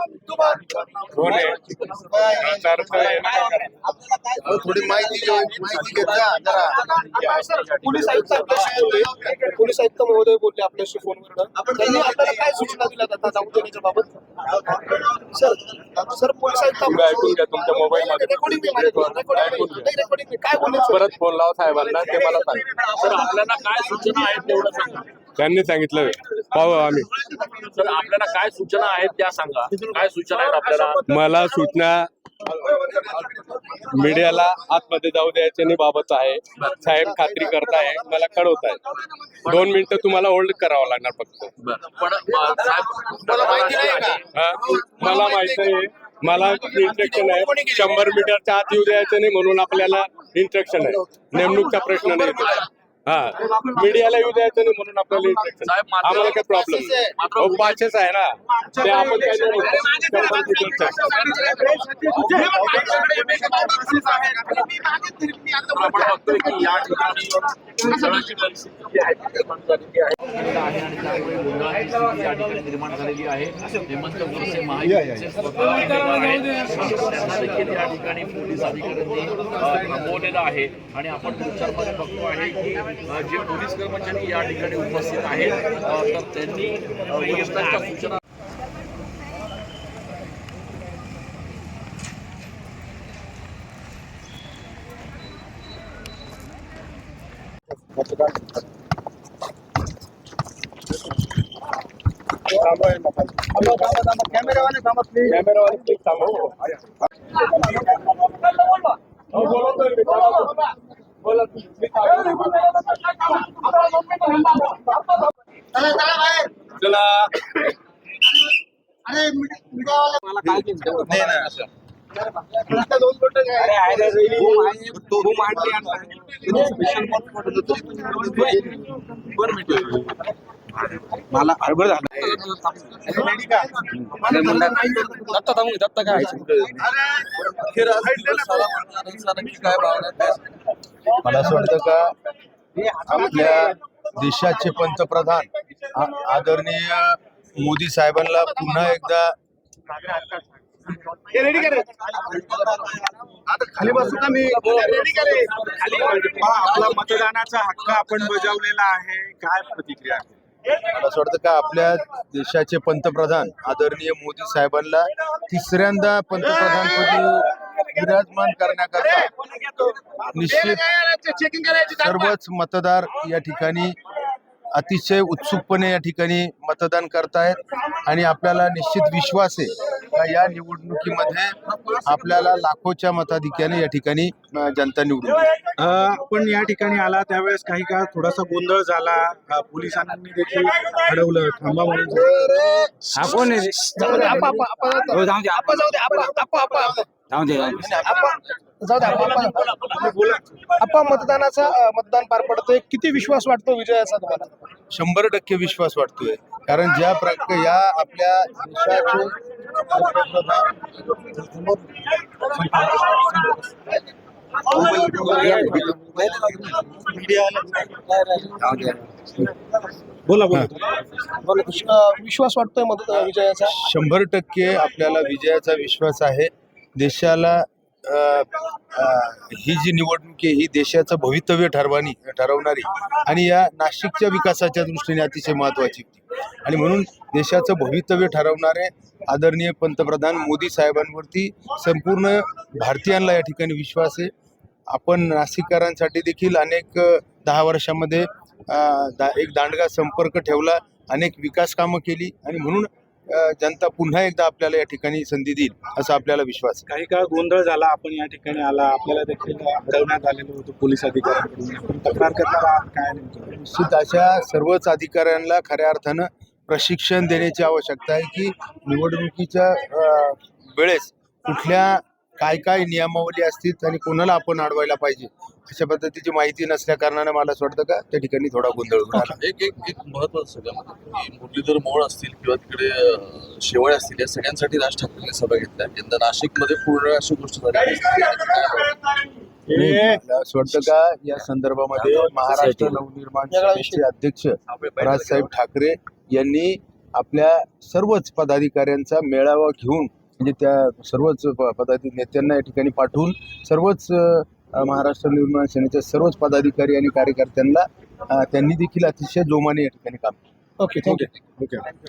कोण आहे? याचा अर्थ आहे ना. अहो, थोडी माहिती घेऊ माहिती घेत जा जरा. पोलीस आयुक्त आपल्याशी बोलले पोलीस आयुक्त महोदय बोलले आपल्याशी फोनवर त्यांनी आपल्याला काय सूचना दिल्या जातात जाऊ देण्याच्या बाबत? सर सर पोलीस आयुक्त ऐकून घ्या तुमच्या मोबाईल मध्ये. रेकॉर्डिंग रेकॉर्डिंग काय बोलायचं परत फोन लावा साहेबांना ते मला सांग. सर आपल्याला काय सूचना आहेत तेवढं सांगा. त्यांनी सांगितलं. पाहू आम्ही. सर आपल्याला काय सूचना आहेत त्या सांगा. काय सूचना आहेत आपल्याला? मला सूचना मीडियाला आतमध्ये जाऊ द्यायचे नाही बाबत आहे. साहेब खात्री करताय मला कळवत आहे दोन मिनिटं तुम्हाला होल्ड करावं लागणार फक्त. मला हा? मला माहीत आहे मला इंस्ट्रक्शन आहे. शंभर मीटरच्या आत येऊ द्यायचं नाही म्हणून आपल्याला इंस्ट्रक्शन आहे. नेमणूकचा प्रश्न नाही. हा मीडियाला येऊ द्यायचं नाही म्हणून आपल्याला इंस्ट्रक्शन साहेब, मात्र- आम्हाला काही प्रॉब्लेम हो पाचच आहे ना ते आपण काय बघतोय की या ठिकाणी निर्माण झालेली आहे आणि त्यामुळे गोंधळाची स्थिती या ठिकाणी निर्माण झालेली आहे हेमंत गोडसे महायुतीचे या ठिकाणी पोलीस अधिकाऱ्यांनी थांबवलेलं आहे आणि आपण पिक्चरमध्ये बघतो आहे की जे पोलीस कर्मचारी या ठिकाणी उपस्थित आहेत तर त्यांनी वरिष्ठांच्या सूचना कॅमेरावाले थांबा please. कॅमेरावाले please थांबा. मला अडबड झालं. दत्ता थांबू दत्ता काय मला असं वाटतं का आपल्या देशाचे पंतप्रधान. आदरणीय मोदी साहेबांना पुन्हा एकदा आता खाली बसू का मी? रेडी करे. खाली आपला मतदानाचा हक्क आपण बजावलेला आहे. काय प्रतिक्रिया? मला असं वाटतं का आपल्या देशाचे पंतप्रधान आदरणीय मोदी साहेबांना तिसऱ्यांदा पंतप्रधानपदी विराजमान करण्याकरता निश्चित चेकिंग करायची सर्वच मतदार या ठिकाणी अतिशय उत्सुकपणे या ठिकाणी मतदान करतायत आणि आपल्याला निश्चित विश्वास आहे का या निवडणुकीमध्ये आपल्याला लाखोच्या मताधिक्याने या ठिकाणी जनता निवडून. आपण या ठिकाणी आला त्यावेळेस काही काळ थोडासा गोंधळ झाला पोलिसांनी देखील अडवलं थांबा म्हणून हा कोण आहे रे? जाऊ दे जाऊ दे, दे मतदानाचा अ, मतदान पार पडतोय. किती विश्वास वाटतो विजयाचा तुम्हाला? शंभर टक्के विश्वास वाटतोय. कारण ज्या प्रक या आपल्या देशाचे जाऊ दे. बोला बोला. विश्वास वाटतोय मत विजयाचा? शंभर टक्के आपल्याला विजयाचा विश्वास आहे. देशाला ही जी निवडणूक आहे ही देशाचं भवितव्य ठरवानी ठरवणारी आणि या नाशिकच्या विकासाच्या दृष्टीने अतिशय महत्वाची होती. आणि म्हणून देशाचं भवितव्य ठरवणारे आदरणीय पंतप्रधान मोदी साहेबांवरती संपूर्ण भारतीयांना या ठिकाणी विश्वास आहे. आपण नाशिककरांसाठी देखील अनेक दहा वर्षामध्ये दा- एक दांडगा संपर्क ठेवला अनेक विकास कामं केली आणि म्हणून जनता पुन्हा एकदा आपल्याला या ठिकाणी संधी देईल असा आपल्याला विश्वास. काही काळ गोंधळ झाला आपण या ठिकाणी आला. आपल्याला देखील अडवण्यात आलेलं होतं पोलीस अधिकाऱ्यांकडून. तक्रार करणार आहात काय निश्चित अशा सर्वच अधिकाऱ्यांना खऱ्या अर्थानं प्रशिक्षण देण्याची आवश्यकता आहे की निवडणुकीच्या वेळेस कुठल्या काय काय नियमावली असतील आणि कोणाला आपण अडवायला पाहिजे? अशा पद्धतीची माहिती नसल्या कारणाने मला असं वाटतं का त्या ठिकाणी थोडा गोंधळ झाला एक एक एक महत्वाचं सगळ्यामध्ये मुरलीधर मोळ असतील किंवा तिकडे शेवाळे असतील या सगळ्यांसाठी राज ठाकरेंनी सभा घेतल्या. यंदा नाशिकमध्ये पूर्ण अशी गोष्ट झाली. असं वाटतं का या संदर्भामध्ये महाराष्ट्र नवनिर्माण सेनेचे अध्यक्ष राजसाहेब ठाकरे यांनी आपल्या सर्वच पदाधिकाऱ्यांचा मेळावा घेऊन म्हणजे त्या सर्वच प- पदाधिकारी नेत्यांना या ठिकाणी पाठवून सर्वच महाराष्ट्र निर्माण सेनेच्या सर्वच पदाधिकारी आणि कार्यकर्त्यांना त्यांनी देखील अतिशय जोमाने या ठिकाणी काम केलं. Okay thank you